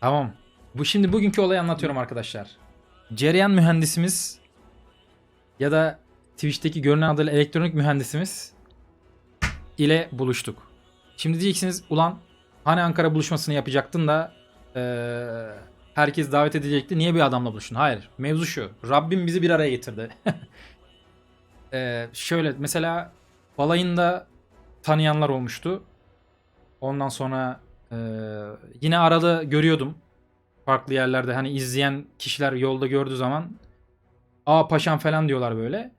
Tamam. Bu şimdi bugünkü olayı anlatıyorum arkadaşlar. Cereyan mühendisimiz ya da Twitch'teki görünen adıyla elektronik mühendisimiz ile buluştuk. Şimdi diyeceksiniz ulan hani Ankara buluşmasını yapacaktın da eee, herkes davet edilecekti. Niye bir adamla buluştun? Hayır. Mevzu şu. Rabbim bizi bir araya getirdi. Eee, şöyle mesela balayında tanıyanlar olmuştu. Ondan sonra eee, yine arada görüyordum. Farklı yerlerde hani izleyen kişiler yolda gördüğü zaman aa paşam falan diyorlar böyle.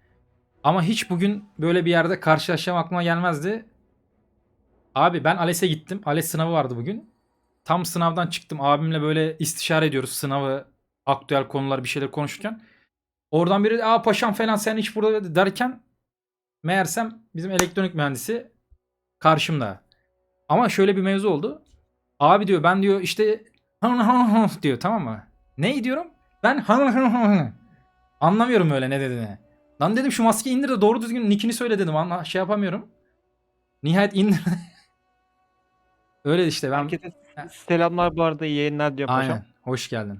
Ama hiç bugün böyle bir yerde karşılaşacağım aklıma gelmezdi. Abi ben ALES'e gittim. ALES sınavı vardı bugün. Tam sınavdan çıktım. Abimle böyle istişare ediyoruz sınavı, aktüel konular bir şeyler konuşurken. Oradan biri aa paşam falan sen hiç burada derken meğersem bizim elektronik mühendisi karşımda. Ama şöyle bir mevzu oldu. Abi diyor ben diyor işte diyor tamam mı? Ne diyorum? Ben anlamıyorum öyle ne dediğini. Lan dedim şu maskeyi indir de doğru düzgün nickini söyle dedim. Anla şey yapamıyorum. Nihayet indir. öyle işte ben Herkese selamlar bu arada iyi yayınlar diyor paşam. aynen hoş geldin.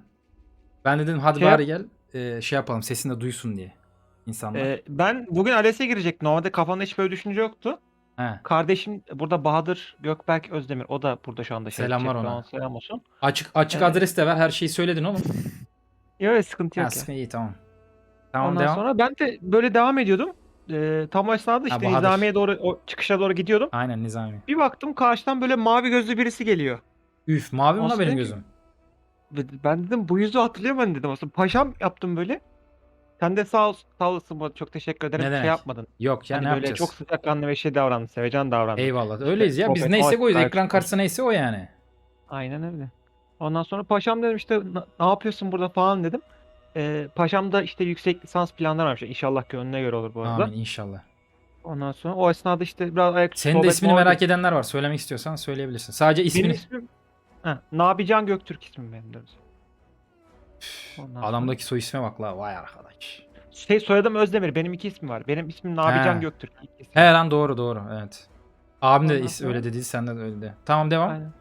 Ben de dedim hadi Şey bari gel e, şey yapalım sesini de duysun diye insanlar. Ee, ben bugün ALES'e girecektim. Normalde kafamda hiç böyle düşünce yoktu. He. Kardeşim burada Bahadır Gökberk Özdemir. O da burada şu anda. şey Selamlar ona. ona Selam olsun. Açık açık Evet. adres de ver her şeyi söyledin oğlum. Yok yok, sıkıntı ha, yok. ya. sıkıntı iyi tamam. Tamam Ondan devam. sonra ben de böyle devam ediyordum. Ee, tam o esnada işte Bahadır. Nizamiye doğru o çıkışa doğru gidiyordum. Aynen Nizami. Bir baktım karşıdan böyle mavi gözlü birisi geliyor. Üf mavi mi la Nasıl benim değil ki? gözüm? Ve Ben dedim bu yüzü hatırlıyor ben dedim aslında. Paşam yaptım böyle. Sen de sağ, ol, sağ olasın bu çok teşekkür ederim. Ne Bir demek? şey yapmadın. Yok ya Hani ne böyle yapacağız? çok sıcakkanlı ve şey davrandın. Sevecen davrandın. Eyvallah. Öyleyiz ya. Biz sohbet, neyse muhabbet, oyuz. gayet Ekran güzel. karşısı neyse o yani. Aynen öyle. Ondan sonra paşam dedim işte "Na- ne yapıyorsun burada falan dedim. Ee, paşam da işte yüksek lisans planları varmış. İnşallah gönlüne göre olur bu arada. Amin inşallah. Ondan sonra o esnada işte biraz ayaküstü Senin de ismini muhabbet. merak edenler var. Söylemek istiyorsan söyleyebilirsin. Sadece ismini. Benim ismim Heh, Nabican Göktürk ismim benim de. Ondan sonra- Adamdaki soy isme bak la. Vay arkadaş. Şey soyadım Özdemir. Benim iki ismim var. Benim ismim Nabican He. Göktürk. İsmim. He lan doğru doğru. Evet. Abim de Ondan is- sonra- öyle dedi. Sen de öyle de. Tamam devam. Aynen.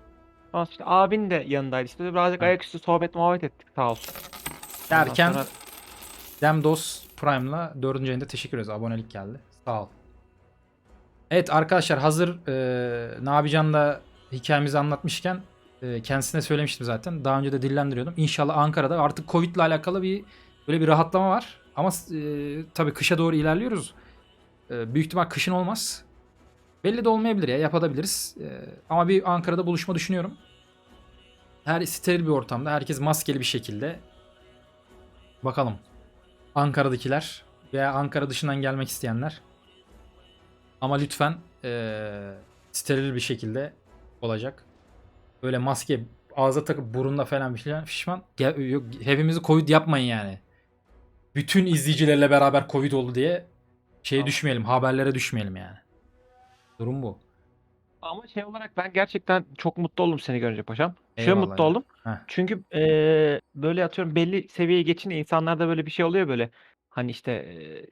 Ondan sonra işte abin de yanındaydı. İşte birazcık ayaküstü sohbet muhabbet ettik sağ olsun. Ondan Derken sonra- Demdos Prime'la 4. ayında teşekkür ederiz. Abonelik geldi. Sağ ol. Evet arkadaşlar hazır e, Nabican da hikayemizi anlatmışken kendisine söylemiştim zaten. Daha önce de dillendiriyordum. İnşallah Ankara'da artık Covid ile alakalı bir böyle bir rahatlama var. Ama e, tabii kışa doğru ilerliyoruz. E, büyük ihtimal kışın olmaz. Belli de olmayabilir ya yapabiliriz. E, ama bir Ankara'da buluşma düşünüyorum. Her steril bir ortamda herkes maskeli bir şekilde. Bakalım. Ankara'dakiler veya Ankara dışından gelmek isteyenler. Ama lütfen eee, steril bir şekilde olacak. Böyle maske ağza takıp burunda falan bir şey şişman. Ge- yok, hepimizi Covid yapmayın yani. Bütün izleyicilerle beraber Covid oldu diye şeye düşmeyelim, haberlere düşmeyelim yani. Durum bu. Ama şey olarak ben gerçekten çok mutlu oldum seni görünce paşam. Şöyle Eyvallah mutlu ya. oldum. Heh. Çünkü eee, böyle atıyorum belli seviyeye geçince insanlarda böyle bir şey oluyor böyle. Hani işte eee,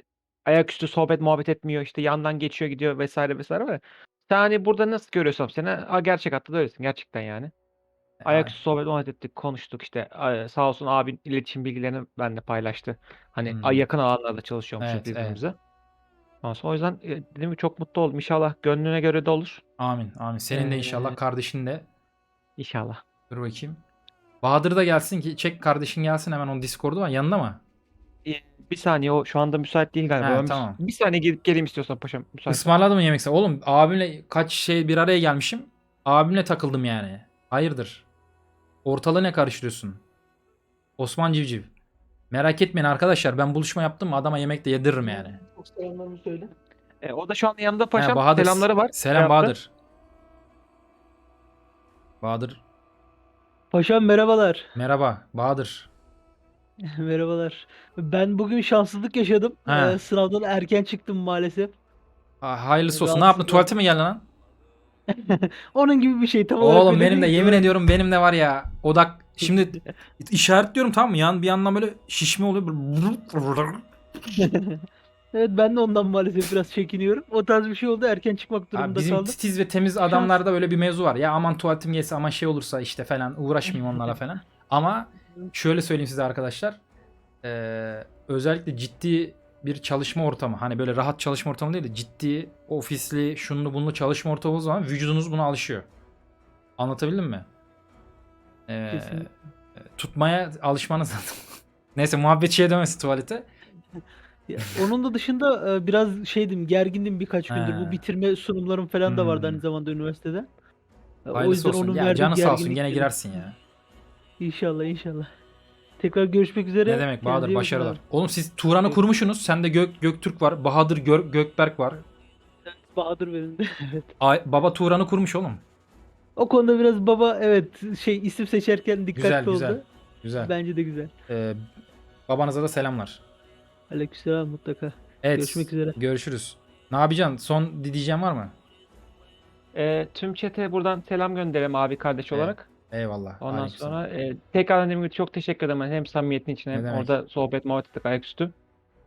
ayaküstü sohbet muhabbet etmiyor işte yandan geçiyor gidiyor vesaire vesaire. Sen hani burada nasıl görüyorsam seni ha, gerçek hayatta da öylesin gerçekten yani. Ayaküstü sohbet muhabbet ettik konuştuk işte sağ olsun abin iletişim bilgilerini benimle paylaştı. Hani Hmm. a- yakın alanlarda çalışıyormuşuz Evet, evet. birbirimize. Ondan sonra o yüzden e, dediğim gibi çok mutlu oldum. İnşallah gönlüne göre de olur. Amin, amin. Senin de inşallah Ee, kardeşin de İnşallah. Dur bakayım. Bahadır da gelsin ki çek kardeşin gelsin hemen onun Discord'u var. Yanında mı? E, Bir saniye o şu anda müsait değil galiba. He, Ben bir- tamam. Bir saniye gidip geleyim istiyorsan paşam. Müsait. Ismarladı mı yemekse? Oğlum abimle kaç şey bir araya gelmişim. Abimle takıldım yani. Hayırdır? Ortalığı ne karıştırıyorsun? Osman Civciv. Merak etmeyin arkadaşlar ben buluşma yaptım adama yemek de yediririm yani. Çok selamlarımı söyle. E, o da şu anda yanında He, paşam. Bahadır, Selamları var. Selam Şey yaptı. Bahadır. Bahadır. Paşam merhabalar. Merhaba Bahadır. merhabalar. Ben bugün şanssızlık yaşadım. He. Ee, sınavdan erken çıktım maalesef. Ha, hayırlısı olsun. Ne yaptın? Tuvalete mi geldin lan? Onun gibi bir şey tam olarak Oğlum öyle benim de değil. yemin ediyorum benim de var ya odak şimdi işaretliyorum tamam mı? Yan bir yandan böyle şişme oluyor. böyle Evet ben de ondan maalesef biraz çekiniyorum. O tarz bir şey oldu erken çıkmak Abi durumunda bizim kaldım. titiz ve temiz adamlarda böyle bir mevzu var. Ya aman tuvaletim gelse aman şey olursa işte falan uğraşmayayım onlarla falan. Ama şöyle söyleyeyim size arkadaşlar. Ee, özellikle ciddi bir çalışma ortamı. Hani böyle rahat çalışma ortamı değil de ciddi ofisli şunlu bunlu çalışma ortamı olduğu zaman vücudunuz buna alışıyor. Anlatabildim mi? Ee, Kesinlikle. tutmaya alışmanız lazım. Neyse muhabbet şeye dönmesin tuvalete. Ya, onun da dışında e, biraz şeydim gergindim birkaç gündür. He. Bu bitirme sunumlarım falan da vardı Hmm. aynı zamanda üniversitede. E, O Hayırlısı yüzden olsun. onun Ya canı sağ olsun gene girersin ya. İnşallah inşallah. Tekrar görüşmek üzere. Ne demek Bahadır Kendinize başarılar. abi. Oğlum siz Turan'ı kurmuşsunuz. Sende Gök Göktürk var. Bahadır Gör- Gökberk var. Bahadır benim de. evet. Ay, baba Turan'ı kurmuş oğlum. O konuda biraz baba evet şey isim seçerken dikkatli Güzel oldu. güzel. Güzel. Bence de güzel. Ee, babanıza da selamlar. Aleykümselam mutlaka. Evet. Görüşmek üzere. Görüşürüz. Ne yapacaksın? Son diyeceğim var mı? Ee, tüm chat'e buradan selam gönderelim abi kardeş Evet. olarak. Eyvallah. Ondan Aleykümselam. sonra e, tekrardan dediğim gibi çok teşekkür ederim. Hem samimiyetin için Ne hem demek. orada sohbet muhabbet ettik ayaküstü.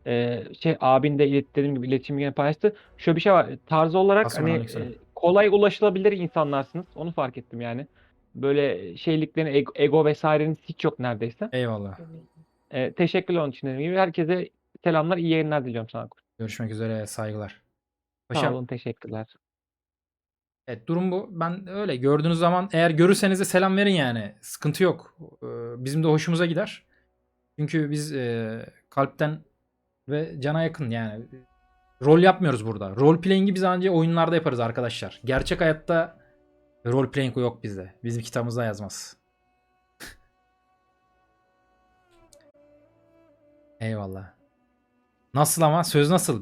Ee, şey abin de ilet- dediğim gibi iletişimi yine paylaştı. Şöyle bir şey var. Tarzı olarak Aslan hani e, kolay ulaşılabilir insanlarsınız. Onu fark ettim yani. Böyle şeyliklerin ego, ego vesaireniz hiç yok neredeyse. Eyvallah. Ee, teşekkürler onun için dediğim gibi. Herkese selamlar, iyi yayınlar diliyorum sana. Görüşmek üzere. Saygılar. Sağ Paşam. olun, teşekkürler. Evet durum bu. Ben öyle gördüğünüz zaman eğer görürseniz de selam verin yani. Sıkıntı yok. Ee, bizim de hoşumuza gider. Çünkü biz e, kalpten ve cana yakın yani. Rol yapmıyoruz burada. Rol playing'i biz ancak oyunlarda yaparız arkadaşlar. Gerçek hayatta rol playing yok bizde. Bizim kitabımızda yazmaz. Eyvallah. Nasıl ama? Söz nasıl?